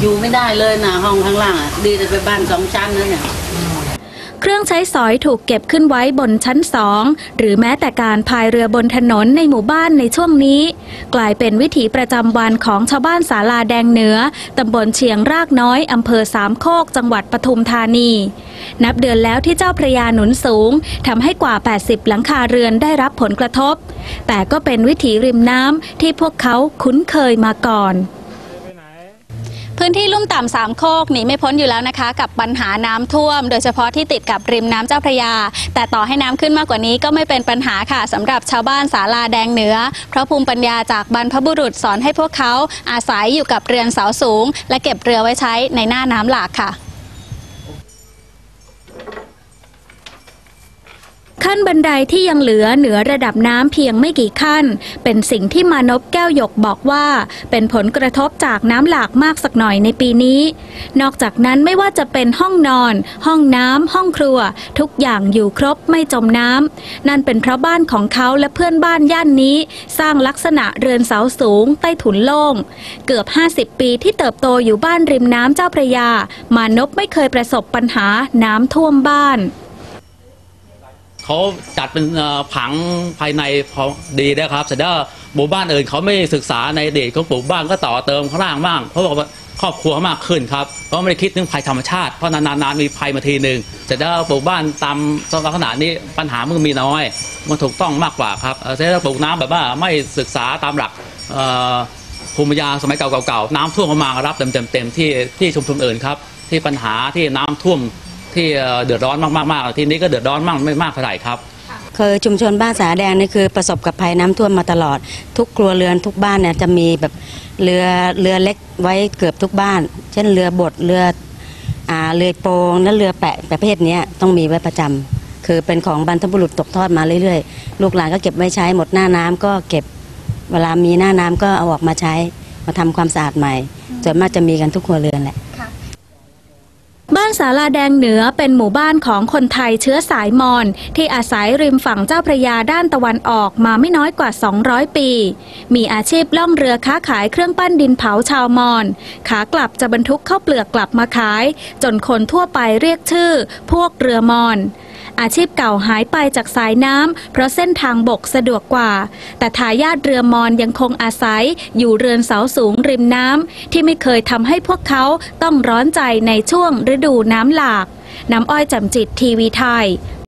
อยู่ไม่ได้เลยนะห้องข้างล่างอะดีแต่ไปบ้านสองชั้นนั่นเนี่ยเครื่องใช้สอยถูกเก็บขึ้นไว้บนชั้นสองหรือแม้แต่การพายเรือบนถนนในหมู่บ้านในช่วงนี้ กลายเป็นวิถีประจำวันของชาวบ้านศาลาแดงเหนือตำบลเชียงรากน้อยอำเภอสามโคกจังหวัดปทุมธานี นับเดือนแล้วที่เจ้าพระยาหนุนสูงทำให้กว่า 80 หลังคาเรือนได้รับผลกระทบ แต่ก็เป็นวิถีริมน้ำที่พวกเขาคุ้นเคยมาก่อน พื้นที่ลุ่มต่ำสามโคกหนีไม่พ้นอยู่แล้วนะคะ กับปัญหาน้ำท่วม โดยเฉพาะที่ติดกับริมน้ำเจ้าพระยา แต่ต่อให้น้ำขึ้นมากกว่านี้ก็ไม่เป็นปัญหาค่ะสำหรับชาวบ้านสาลาแดงเหนือ เพราะภูมิปัญญาจากบรรพบุรุษสอนให้พวกเขาอาศัยอยู่กับเรือนเสาสูง และเก็บเรือไว้ใช้ในหน้าน้ำหลากค่ะ ขั้นบันไดที่ยังเหลือเหนือระดับน้ำเพียงไม่กี่ขั้น เป็นสิ่งที่มานพแก้วหยกบอกว่า เป็นผลกระทบจากน้ำหลากมากสักหน่อยในปีนี้ นอกจากนั้นไม่ว่าจะเป็นห้องนอน ห้องน้ำห้องครัว ทุกอย่างอยู่ครบไม่จมน้ำนั่นเป็นเพราะบ้านของเขาและเพื่อนบ้านย่านนี้ สร้างลักษณะเรือนเสาสูง ใต้ถุนโล่ง เกือบ 50 ปีที่เติบโตอยู่บ้านริมน้ำเจ้าพระยามานพไม่เคยประสบปัญหาน้ำท่วมบ้าน เขาจัดเป็นผังภายในพอดีนะครับแต่ถ้าหมู่บ้านอื่นเขาไม่ศึกษาในอดีตเขาปลูกบ้านก็ต่อเติมข้างล่างบ้างเพราะว่าครอบครัวมากขึ้นครับเขาไม่ได้คิดถึงภัยธรรมชาติเพราะนานๆมีภัยมาทีหนึ่งแต่ถ้าปลูกบ้านตามลักษณะนี้ปัญหามันมีน้อย มันถูกต้องมากกว่าครับแต่ถ้าปลูกน้ำแบบว่าไม่ศึกษาตามหลักภูมิปัญญาสมัยเก่าๆน้ำท่วมเขามารับเต็มๆที่ที่ชุมชนอื่นครับที่ปัญหาที่น้ำท่วม ที่เอ่อเดือดร้อนมากๆๆทีนี้ก็เดือดร้อนมากไม่มากเท่าไหร่ครับคือชุมชนบ้านสาแดงนี่คือประสบกับภัยน้ำท่วมมาตลอด ทุกครัวเรือนทุกบ้านเนี่ยจะมีแบบเรือเรือเล็กไว้เกือบทุกบ้าน เช่นเรือบดเรืออ่าเรือโปงและเรือแปะประเภทเนี้ยต้องมีไว้ประจำคือเป็นของบรรพบุรุษตกทอดมาเรื่อยๆ ลูกหลานก็เก็บไว้ใช้หมดหน้าน้ำก็เก็บเวลามีหน้าน้ำก็เอาออกมาใช้มาทำความสะอาดใหม่ส่วนมากจะมีกันทุกครัวเรือนแหละ บ้านสาลาแดงเหนือเป็นหมู่บ้านของคนไทยเชื้อสายมอญที่อาศัยริมฝั่งเจ้าพระยาด้านตะวันออกมาไม่น้อยกว่า 200 ปี มีอาชีพล่องเรือค้าขายเครื่องปั้นดินเผาชาวมอญขากลับจะบรรทุกข้าวเปลือกกลับมาขาย จนคนทั่วไปเรียกชื่อ พวกเรือมอญ อาชีพเก่าหายไปจากสายน้ำเพราะเส้นทางบกสะดวกกว่า แต่ทายาทเรือมอญยังคงอาศัยอยู่เรือนเสาสูงริมน้ำที่ไม่เคยทำให้พวกเขาต้องร้อนใจในช่วงฤดูน้ำหลาก น้ำอ้อยจำจิตทีวีไทย